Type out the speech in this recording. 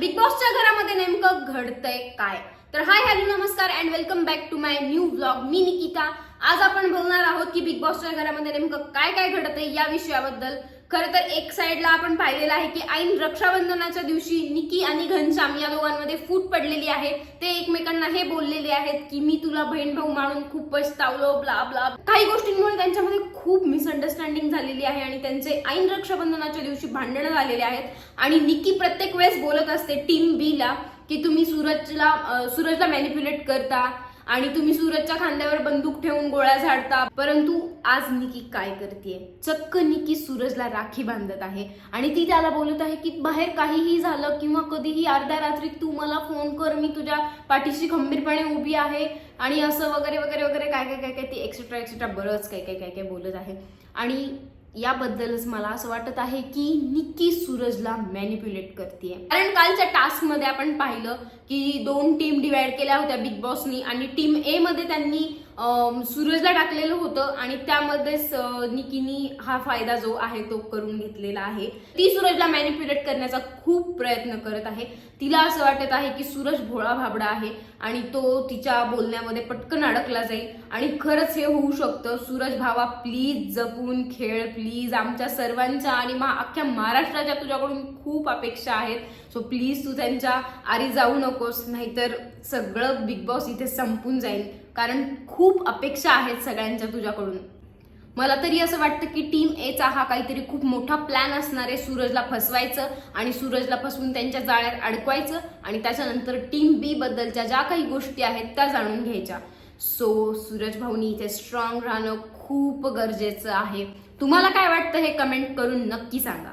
Big बॉसच्या घरामध्ये नेमकं घडतंय काय? तर हाय हॅलो नमस्कार and welcome back to my new blog मी निकिता. आज आपण बोलणार आहोत की बिग बॉसच्या घरामध्ये नेमकं काय काय घडतंय या विषयाबद्दल. खरं तर एक साईडला आपण पाहिलेलं आहे की ऐन रक्षाबंधनाच्या दिवशी निकी आणि घनश्याम या दोघांमध्ये फूट पडलेली आहे. ते एकमेकांना हे बोललेले आहेत की मी तुला बहीण भाऊ मानून खूप पछतावलो ब्ला ब्ला काही गोष्टींमुळे त्यांच्यामध्ये खूप मिसअंडरस्टँडिंग झालेली आहे आणि त्यांचे ऐन रक्षाबंधनाच्या दिवशी भांडणं झालेले आहेत. आणि निकी प्रत्येक वेळेस बोलत असते टीम बी ला की तुम्ही सूरजला सूरजला मॅनिप्युलेट करता आणि तुम्ही सूरजच्या खांद्यावर बंदूक ठेवून गोळ्या झाडता. परंतु आज निकी काय करते चक्क निकी सूरजला राखी बांधत आहे. आणि ती त्याला बोलत आहे की बाहेर काहीही झालं किंवा कधीही अर्ध्या रात्री तू मला फोन कर मी तुझ्या पाठीशी खंबीरपणे उभी आहे. आणि असं वगैरे वगैरे वगैरे काय काय काय काय ती एक्सेट्रा एक्सेट्रा बरंच काय काय काय काय बोलत आहे. आणि याबद्दलच मला असं वाटत आहे की निक्की सूरजला मॅनिप्युलेट करते कारण कालच्या टास्कमध्ये आपण पाहिलं की दोन टीम डिवाइड केल्या होत्या बिग बॉसनी आणि टीम ए मध्ये त्यांनी सूरजला टाकलेलं होतं आणि त्यामध्येच अं, निकीनी हा फायदा जो आहे तो करून घेतलेला आहे. ती सूरजला मॅनिप्युलेट करण्याचा खूप प्रयत्न करत आहे. तिला असं वाटत आहे की सूरज भोळा भाबडा आहे आणि तो तिच्या बोलण्यामध्ये पटकन अडकला जाईल. आणि खरंच हे होऊ शकतं. सूरज भावा प्लीज जपून खेळ प्लीज आमच्या सर्वांच्या आणि मा अख्ख्या महाराष्ट्राच्या तुझ्याकडून खूप अपेक्षा आहेत. सो प्लीज तू त्यांच्या आरी जाऊ नकोस नाहीतर सगळं बिग बॉस इथे संपून जाईल. कारण खूप अपेक्षा आहेत सगळ्यांच्या तुझ्याकडून. मला तरी असं वाटतं की टीम एचा हा काहीतरी खूप मोठा प्लॅन असणार आहे सूरजला फसवायचं आणि सूरजला फसवून त्यांच्या जाळ्यात अडकवायचं आणि त्याच्यानंतर टीम बी बद्दलच्या ज्या काही गोष्टी आहेत त्या जाणून घ्यायच्या. सो सूरज भाऊनी इथे स्ट्रॉंग राहणं खूप गरजेचं आहे. तुम्हाला काय वाटतं हे कमेंट करून नक्की सांगा.